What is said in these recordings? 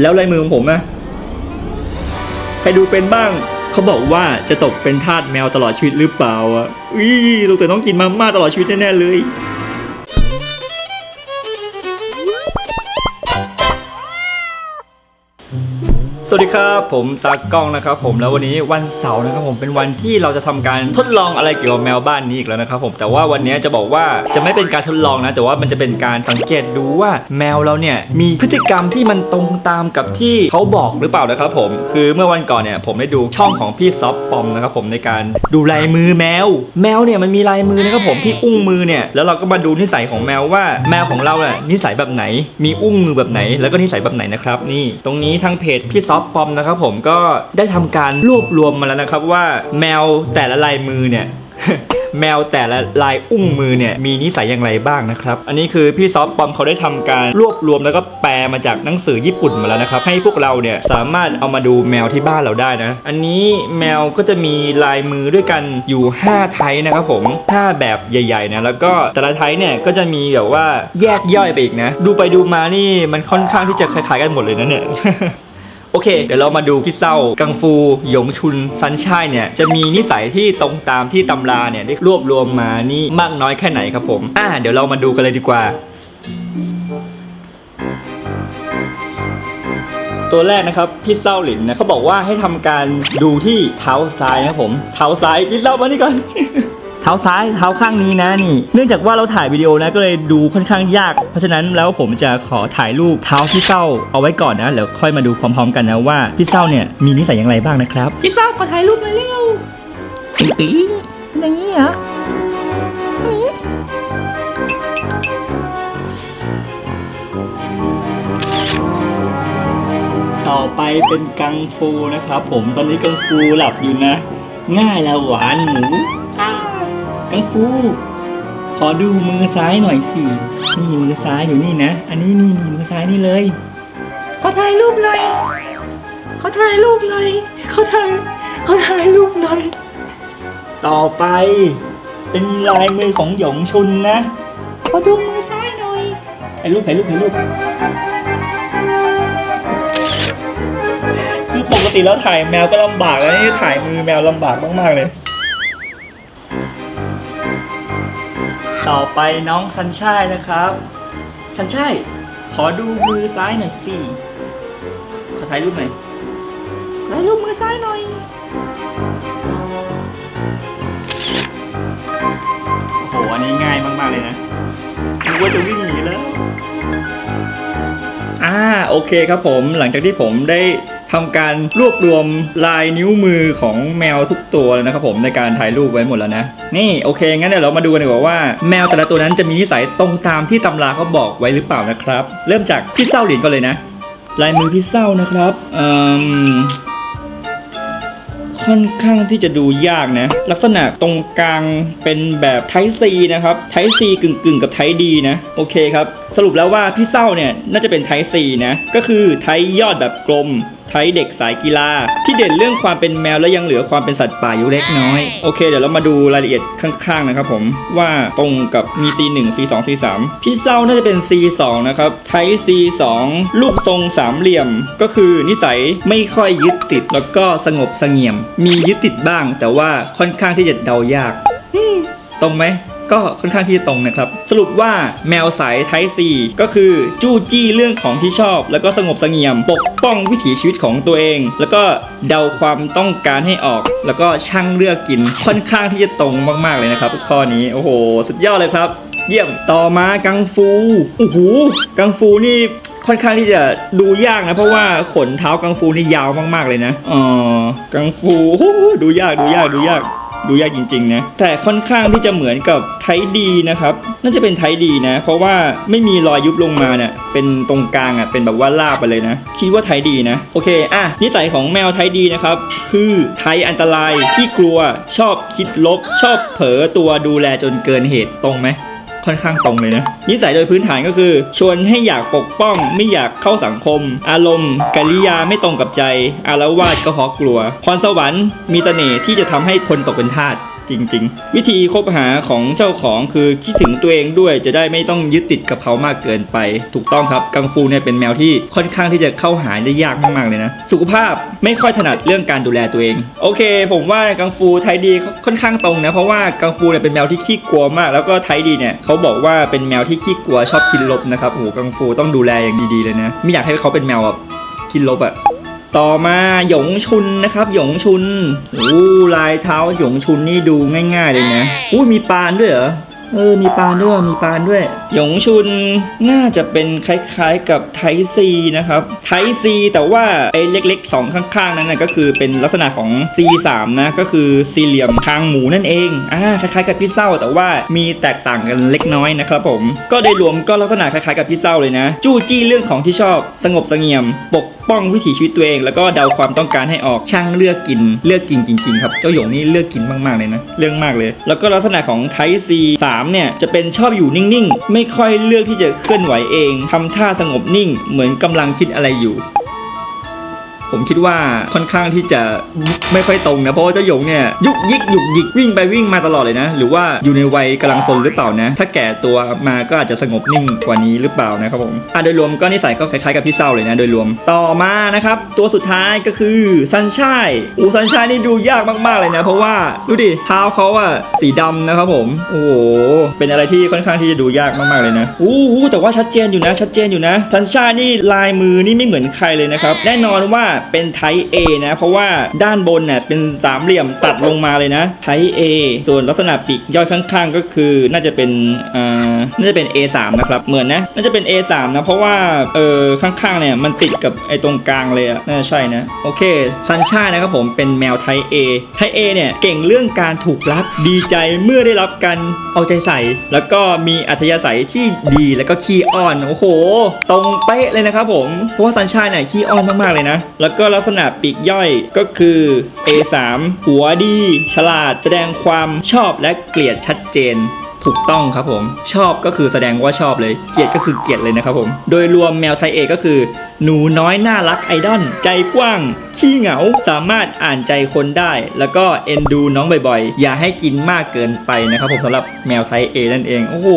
แล้วลายมือของผมนะใครดูเป็นบ้าง เขาบอกว่าจะตกเป็นทาสแมวตลอดชีวิตหรือเปล่าอะอุ้ยลูกแต่ต้องกินมาม่าตลอดชีวิตแน่ๆเลย สวัสดีครับผมตากล้องนะครับผมแล้ววันนี้วันเสาร์นะครับผมเป็นวันที่เราจะทำการทดลองอะไรเกี่ยวกับแมวบ้านนี้อีกแล้วนะครับผมแต่ว่าวันนี้จะบอกว่าจะไม่เป็นการทดลองนะ แต่ว่ามันจะเป็นการสังเกตดูว่าแมวเราเนี่ยมีพฤติกรรมที่มันตรงตามกับที่เขาบอกหรือเปล่านะครับผมคือเมื่อวันก่อนเนี่ยผมได้ดูช่องของพี่ซอฟปอมนะครับผมในการดูลายมือแมว แมวเนี่ยมันมีลายมือนะครับผมที่อุ้งมือเนี่ยแล้วเราก็มาดูนิสัยของแมวว่าแมวของเราเนี่ยนิสัยแบบไหน มีอุ้งมือแบบไหน แล้วก็นิสัยแบบไหนนะครับนี่ตรงนี้ทางเพจพี่ซอฟปอมนะครับผมก็ได้ทำการรวบรวมมาแล้วนะครับว่าแมวแต่ละลายมือเนี่ยแมวแต่ละลายอุ้งมือเนี่ยมีนิสัยอย่างไรบ้างนะครับ อันนี้คือพี่ซอฟปอมเขาได้ทำการรวบรวมแล้วก็แปลมาจากหนังสือญี่ปุ่นมาแล้วนะครับ ให้พวกเราเนี่ยสามารถเอามาดูแมวที่บ้านเราได้นะ อันนี้แมวก็จะมีลายมือด้วยกันอยู่ 5 ไทป์นะครับผม5แบบใหญ่ๆนะแล้วก็แต่ละไทป์เนี่ยก็จะมีแบบว่าแยกย่อยไปอีกนะ ดูไปดูมานี่มันค่อนข้างที่จะคล้ายๆกันหมดเลยนะเนี่ย โอเค เดี๋ยวเรามาดูพี่เศร้ากังฟูหยงชุนซันช่ายเนี่ยจะมีนิสัยที่ตรงตามที่ตำราเนี่ยได้รวบรวมมานี่มากน้อยแค่ไหนครับผม อ่าเดี๋ยวเรามาดูกันเลยดีกว่าตัวแรกนะครับพี่เศร้าหลินนะเขาบอกว่าให้ทำการดูที่เท้าซ้ายนะครับผม เท้าซ้ายพี่เศร้ามานี่ก่อน ท้าซ้ายเท้าข้างนี้นะนี่ เนื่องจากว่าเราถ่ายวิดีโอนะก็เลยดูค่อนข้างยาก เพราะฉะนั้นแล้วผมจะขอถ่ายรูปเท้าพี่เศร้าเอาไว้ก่อนนะแล้วค่อยมาดูพร้อม ๆ กันนะว่าพี่เศร้าเนี่ยมีนิสัยอย่างไรบ้างนะครับพี่เศร้าขอถ่ายรูปหน่อยเร็วติ๊งติ๊งอย่างนี้เหรอนี่ต่อไปเป็นกังฟูนะครับผมตอนนี้กังฟูหลับอยู่นะ ง่ายแล้วหวานหมู กังฟู ขอดูมือซ้ายหน่อยสิ นี่มือซ้ายอยู่นี่นะ อันนี้นี่นี่มือซ้ายนี่เลย ขอถ่ายรูปหน่อย ขอถ่ายรูปหน่อยขอถ่ายขอถ่ายรูปหน่อย ต่อไป เป็นลายมือของหยงชุนนะ ขอดูมือซ้ายหน่อยถ่ายรูปถ่ายรูปถ่ายรูปคือปกติแล้วถ่ายแมวก็ลำบากแล้วนี่ถ่ายมือแมวลำบากมากๆเลย ต่อไปน้องซันช่ายนะครับซันช่ายขอดูมือซ้ายหน่อยสิ ขอถ่ายรูปหน่อย ถ่ายรูปมือซ้ายหน่อย โอ้โห อันนี้ง่ายมาก ๆ เลยนะนึกว่าจะวิ่งหนีแล้ว อ่า โอเคครับผม หลังจากที่ผมได้ ทำการรวบรวมลายนิ้วมือของแมวทุกตัวเลยนะครับผมในการถ่ายรูปไว้หมดแล้วนะ นี่โอเค งั้นเดี๋ยวเรามาดูกันดีกว่าว่าแมวแต่ละตัวนั้นจะมีนิสัยตรงตามที่ตำราเขาบอกไว้หรือเปล่านะครับ เริ่มจากพี่เศร้าหลินก่อนเลยนะ ลายมือพี่เศร้านะครับอืมค่อนข้างที่จะดูยากนะ ลักษณะตรงกลางเป็นแบบไทซีนะครับไทซีกึ่งกึ่งกับไทดีนะ โอเคครับ สรุปแล้วว่าพี่เศร้าเนี่ยน่าจะเป็นไทซีนะ ก็คือไทยอดแบบกลม ไทยเด็กสายกีฬา ที่เด่นเรื่องความเป็นแมวและยังเหลือความเป็นสัตว์ป่าอยู่เล็กน้อย โอเค เดี๋ยวเรามาดูรายละเอียดข้างๆนะครับผมว่าตรงกับมี C1 C2 C3 พี่เศร้าน่าจะเป็น C2 นะครับไทย C2 รูปทรงสามเหลี่ยม ก็คือนิสัยไม่ค่อยยึดติดแล้วก็สงบเสงี่ยม มียึดติดบ้าง แต่ว่าค่อนข้างที่จะเดายากตรงไหม ก็ค่อนข้างที่จะตรงนะครับ สรุปว่าแมวสายไทซีก็คือจู้จี้เรื่องของที่ชอบ แล้วก็สงบเสงี่ยม ปกป้องวิถีชีวิตของตัวเอง แล้วก็เดาความต้องการให้ออก แล้วก็ช่างเลือกกินค่อนข้างที่จะตรงมากๆเลยนะครับข้อนี้โอ้โห สุดยอดเลยครับ เยี่ยมต่อมากังฟูโอ้โหกังฟูนี่ค่อนข้างที่จะดูยากนะ เพราะว่าขนเท้ากังฟูนี่ยาวมากๆเลยนะอ๋อกังฟูดูยากดูยากดูยาก ดูยากจริงๆนะแต่ค่อนข้างที่จะเหมือนกับไทดีนะครับน่าจะเป็นไทดีนะ เพราะว่าไม่มีรอยยุบลงมาเนี่ยเป็นตรงกลางอะเป็นแบบว่าลาบไปเลยนะ คิดว่าไทดีนะโอเคอะนิสัยของแมวไทดีนะครับคือไทอันตรายที่กลัวชอบคิดลบ ชอบเผลอตัวดูแลจนเกินเหตุตรงไหม ค่อนข้างตรงเลยนะ นิสัยโดยพื้นฐานก็คือ ชวนให้อยากปกป้อง ไม่อยากเข้าสังคม อารมณ์กิริยาไม่ตรงกับใจ อารวาสก็เพราะกลัว พรสวรรค์มีเสน่ห์ที่จะทำให้คนตกเป็นทาส จริง ๆ วิธีคบหาของเจ้าของคือคิดถึงตัวเองด้วยจะได้ไม่ต้องยึดติดกับเขามากเกินไป ถูกต้องครับกังฟูเนี่ยเป็นแมวที่ค่อนข้างที่จะเข้าหาได้ยากมากๆเลยนะ สุขภาพไม่ค่อยถนัดเรื่องการดูแลตัวเอง โอเค ผมว่ากังฟูไทยดีค่อนข้างตรงนะเพราะว่ากังฟูเนี่ยเป็นแมวที่ขี้กลัวมาก แล้วก็ไทยดีเนี่ยเขาบอกว่าเป็นแมวที่ขี้กลัวชอบกินลบนะครับโอ้โหกังฟูต้องดูแลอย่างดีๆเลยนะไม่อยากให้เขาเป็นแมวแบบกินลบอะ ต่อมาหยงชุนนะครับหยงชุนโอ้ลายเท้าหยงชุนนี่ดูง่าย ๆ เลยนะอุ้ยมีปานด้วยเหรอเออ มีปานด้วย มีปานด้วย หยงชุนน่าจะเป็นคล้ายๆกับไทซีนะครับ ไทซีแต่ว่าไอ้เล็กๆสองข้างๆ นั้นนะก็คือเป็นลักษณะของ C3 นะ ก็คือสี่เหลี่ยมคางหมูนั่นเอง อ่า คล้ายๆกับพี่เศร้า แต่ว่ามีแตกต่างกันเล็กน้อยนะครับผม ก็โดยรวมก็ลักษณะคล้ายๆกับพี่เศร้าเลยนะ จู้จี้เรื่องของที่ชอบ สงบเสงี่ยม ปก ป้องวิถีชีวิตตัวเอง แล้วก็เดาความต้องการให้ออกช่างเลือกกินเลือกกินจริงๆครับเจ้าหยงนี่เลือกกินมากๆเลยนะเรื่องมากเลย แล้วก็ลักษณะของไทซีสามเนี่ยจะเป็นชอบอยู่นิ่งๆ ไม่ค่อยเลือกที่จะเคลื่อนไหวเองทำท่าสงบนิ่ง เหมือนกำลังคิดอะไรอยู่ ผมคิดว่าค่อนข้างที่จะไม่ค่อยตรงนะ เพราะว่าเจ้าหยงเนี่ยยุกยิกยุกยิกวิ่งไปวิ่งมาตลอดเลยนะ หรือว่าอยู่ในวัยกำลังซนหรือเปล่านะ ถ้าแก่ตัวมาก็อาจจะสงบนิ่งกว่านี้หรือเปล่านะครับผมอะโดยรวมก็นิสัยก็คล้ายๆกับพี่เศร้าเลยนะ โดยรวมต่อมานะครับตัวสุดท้ายก็คือซันชายอูซันชายนี่ดูยากมากๆเลยนะ เพราะว่าดูดิเท้าเขาอะสีดำนะครับผมโอ้โหเป็นอะไรที่ค่อนข้างที่จะดูยากมากๆเลยนะอู้หูแต่ว่าชัดเจนอยู่นะ ชัดเจนอยู่นะซันชายนี่ลายมือนี่ไม่เหมือนใครเลยนะครับแน่นอนว่าเป็นไทป์ A นะ เพราะว่าด้านบนเนี่ยเป็นสามเหลี่ยมตัดลงมาเลยนะไทป์ A ส่วนลักษณะปีกย่อยข้างๆ ก็คือน่าจะเป็นอ่าน่าจะเป็น A3 นะครับ เหมือนนะ น่าจะเป็น A3 นะ เพราะว่าเออข้างๆ เนี่ยมันติดกับไอ้ตรงกลางเลยอะน่าจะใช่นะ โอเคซันชานะครับผมเป็นแมวไทป์ A ไทป์ A เนี่ยเก่งเรื่องการถูกรักดีใจเมื่อได้รับการเอาใจใส่ แล้วก็มีอัธยาศัยที่ดีแล้วก็ขี้อ้อน โอ้โห ตรงเป๊ะเลยนะครับผม เพราะว่าซันชาเนี่ยขี้อ้อนมากๆเลยนะแล้วแล้วก็ลักษณะปีกย่อยก็คือ A3 หัวดี ฉลาด แสดงความชอบและเกลียดชัดเจนถูกต้องครับผม ชอบก็คือแสดงว่าชอบเลย เกลียดก็คือเกลียดเลยนะครับผม โดยรวมแมวไทยเอกก็คือ หนูน้อยน่ารักไอดอลใจกว้าง ขี้เหงาสามารถอ่านใจคนได้ แล้วก็เอ็นดูน้องบ่อยๆ อย่าให้กินมากเกินไปนะครับผมสำหรับแมวไทยเอนั่นเอง โอ้โห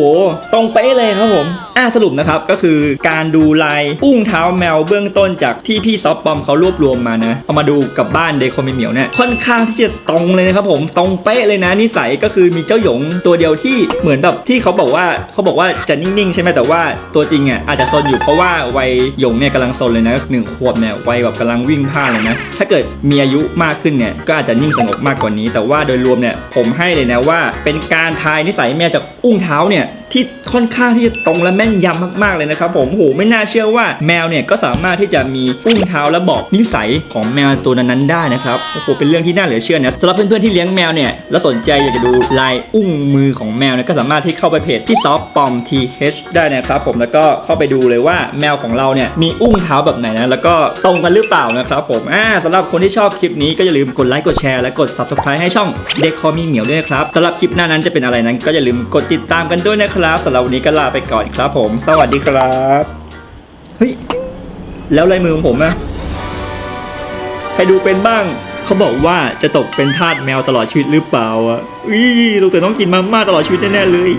ตรงเป๊ะเลยครับผมอ่าสรุปนะครับก็คือการดูลายอุ้งเท้าแมวเบื้องต้นจากที่พี่ซอฟปอมเขารวบรวมมานะเอามาดูกับบ้านเดคอมเหมียวเนี่ยค่อนข้างที่จะตรงเลยนะครับผมตรงเป๊ะเลยนะนิสัยก็คือมีเจ้าหยงตัวเดียวที่เหมือนแบบที่เขาบอกว่าเขาบอกว่าจะนิ่งๆ ใช่ไหมแต่ว่าตัวจริงอะอาจจะซนอยู่เพราะว่าวัยหยงเนี่ยกำลังซนเลยนะหนึ่งขวบเนี่ยวัยแบบกำลังวิ่งพล่านเลยนะ ถ้าเกิดมีอายุมากขึ้นเนี่ยก็อาจจะนิ่งสงบมากกว่านี้ แต่ว่าโดยรวมเนี่ยผมให้เลยนะว่า เป็นการทายนิสัยแมวจากอุ้งเท้าเนี่ยที่ค่อนข้างที่จะตรงและแม่นยำมากๆเลยนะครับผมโอ้โหไม่น่าเชื่อว่าแมวเนี่ยก็สามารถที่จะมีอุ้งเท้าและบอกนิสัยของแมวตัวนั้นๆได้นะครับโอ้โหเป็นเรื่องที่น่าเหลือเชื่อนะสำหรับเพื่อนๆที่เลี้ยงแมวเนี่ยแล้วสนใจอยากจะดูลายอุ้งมือของแมวเนี่ยก็สามารถที่เข้าไปเพจที่ซอฟปอม th ได้นะครับผมแล้วก็เข้าไปดูเลยว่าแมวของเราเนี่ยมีอุ้งเท้าแบบไหนนะ แล้วก็ตรงกันหรือเปล่านะครับผมอ่าสำหรับคนที่ชอบคลิปนี้ก็อย่าลืมกดไลค์กดแชร์และกด subscribe ให้ช่องเด็กคอมีเหมียวด้วยนะครับสำหรับคลิปหน้านั้นจะเป็นอะไรนั้น ก็อย่าลืมกดติดตามกันด้วยนะครับสำหรับวันนี้ก็ลาไปก่อนครับ ผม สวัสดีครับเฮ้ยแล้วลายมือของผมอะใครดูเป็นบ้างเขาบอกว่าจะตกเป็นทาสแมวตลอดชีวิตหรือเปล่าอะอุ้ยเราแต่ต้องกินมาม่าตลอดชีวิตแน่ๆเลย